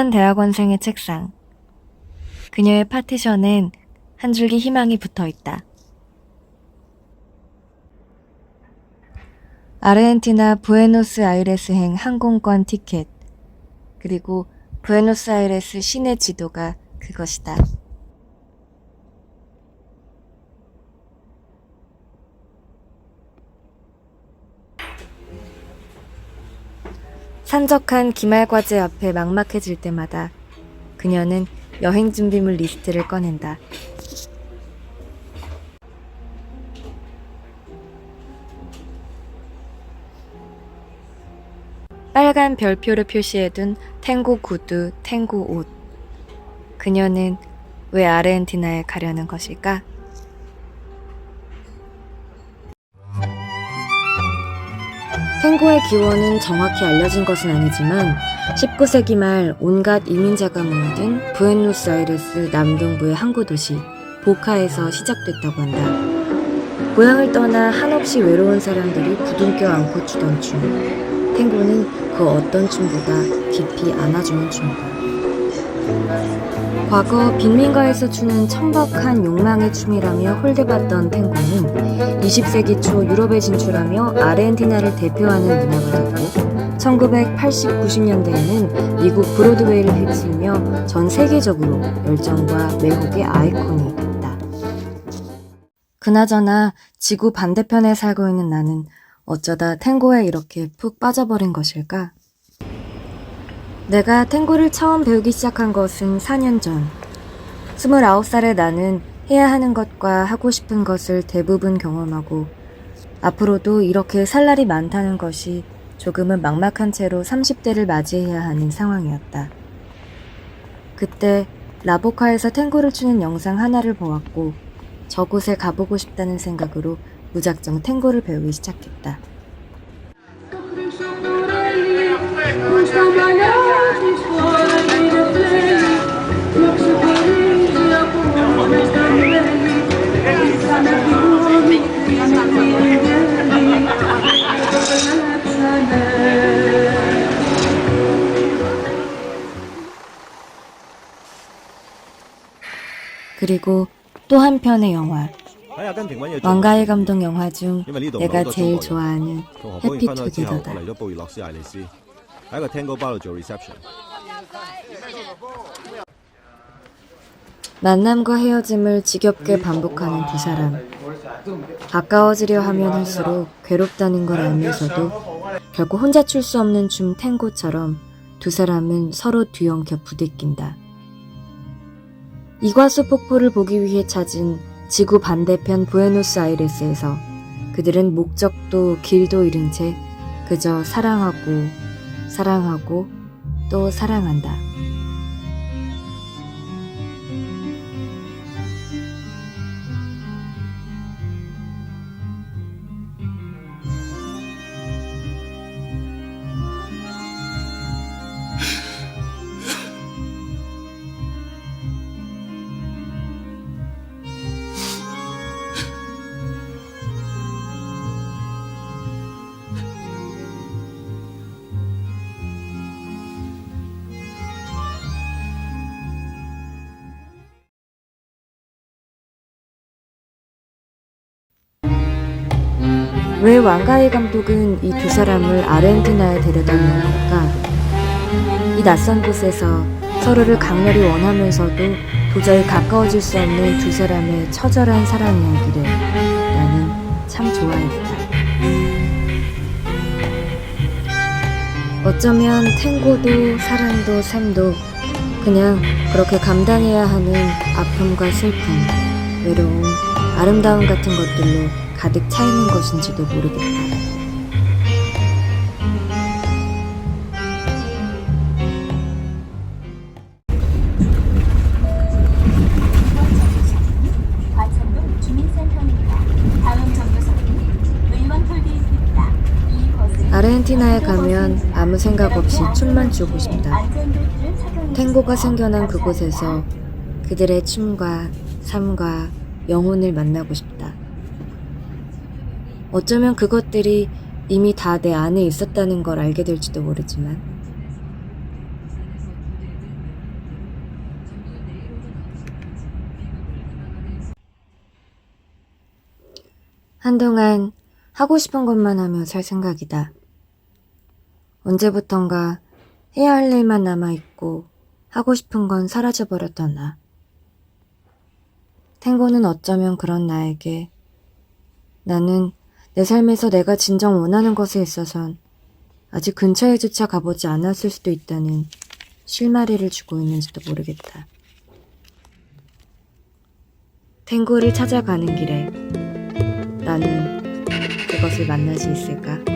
한 대학원생의 책상. 그녀의 파티션엔 한 줄기 희망이 붙어 있다. 아르헨티나 부에노스아이레스행 항공권 티켓. 그리고 부에노스아이레스 시내 지도가 그것이다. 산적한 기말과제 앞에 막막해질 때마다 그녀는 여행 준비물 리스트를 꺼낸다. 빨간 별표를 표시해둔 탱고 구두, 탱고 옷. 그녀는 왜 아르헨티나에 가려는 것일까? 탱고의 기원은 정확히 알려진 것은 아니지만 19세기 말 온갖 이민자가 모여든 부에노스아이레스 남동부의 항구 도시 보카에서 시작됐다고 한다. 고향을 떠나 한없이 외로운 사람들이 부둥켜 안고 추던 춤. 탱고는 그 어떤 춤보다 깊이 안아주는 춤이다. 과거 빈민가에서 추는 천박한 욕망의 춤이라며 홀대받던 탱고는 20세기 초 유럽에 진출하며 아르헨티나를 대표하는 문화가 됐고 1980, 90년대에는 미국 브로드웨이를 휩쓸며 전 세계적으로 열정과 매혹의 아이콘이 됐다. 그나저나 지구 반대편에 살고 있는 나는 어쩌다 탱고에 이렇게 푹 빠져버린 것일까? 내가 탱고를 처음 배우기 시작한 것은 4년 전. 29살의 나는 해야 하는 것과 하고 싶은 것을 대부분 경험하고 앞으로도 이렇게 살 날이 많다는 것이 조금은 막막한 채로 30대를 맞이해야 하는 상황이었다. 그때 라보카에서 탱고를 추는 영상 하나를 보았고 저곳에 가보고 싶다는 생각으로 무작정 탱고를 배우기 시작했다. 그리고 또 한편의 영화 왕가의 감독 영화 중 내가 제일 좋아하는 해피투게더다. 만남과 헤어짐을 지겹게 반복하는 두 사람. 가까워지려 하면 할수록 괴롭다는 걸 알면서도 결국 혼자 출 수 없는 춤 탱고처럼 두 사람은 서로 뒤엉켜 부딪힌다. 이과수 폭포를 보기 위해 찾은 지구 반대편 부에노스아이레스에서 그들은 목적도 길도 잃은 채 그저 사랑하고 사랑하고 또 사랑한다. 왜 왕가의 감독은 이 두 사람을 아르헨티나에 데려다 놓은 걸까? 이 낯선 곳에서 서로를 강렬히 원하면서도 도저히 가까워질 수 없는 두 사람의 처절한 사랑 이야기를 나는 참 좋아했다. 어쩌면 탱고도 사랑도 삶도 그냥 그렇게 감당해야 하는 아픔과 슬픔, 외로움, 아름다움 같은 것들로 가득 차 있는 것인지도 모르겠다. 아르헨티나에 가면 아무 생각 없이 춤만 추고 싶다. 탱고가. 생겨난 그곳에서 그들의 춤과 삶과 영혼을 만나고 싶다. 어쩌면 그것들이 이미 다 내 안에 있었다는 걸 알게 될지도 모르지만 한동안 하고 싶은 것만 하며 살 생각이다. 언제부턴가 해야 할 일만 남아있고 하고 싶은 건 사라져버렸던 나. 탱고는 어쩌면 그런 나에게 나는 내 삶에서 내가 진정 원하는 것에 있어선 아직 근처에조차 가보지 않았을 수도 있다는 실마리를 주고 있는지도 모르겠다. 탱고를 찾아가는 길에 나는 그것을 만날 수 있을까?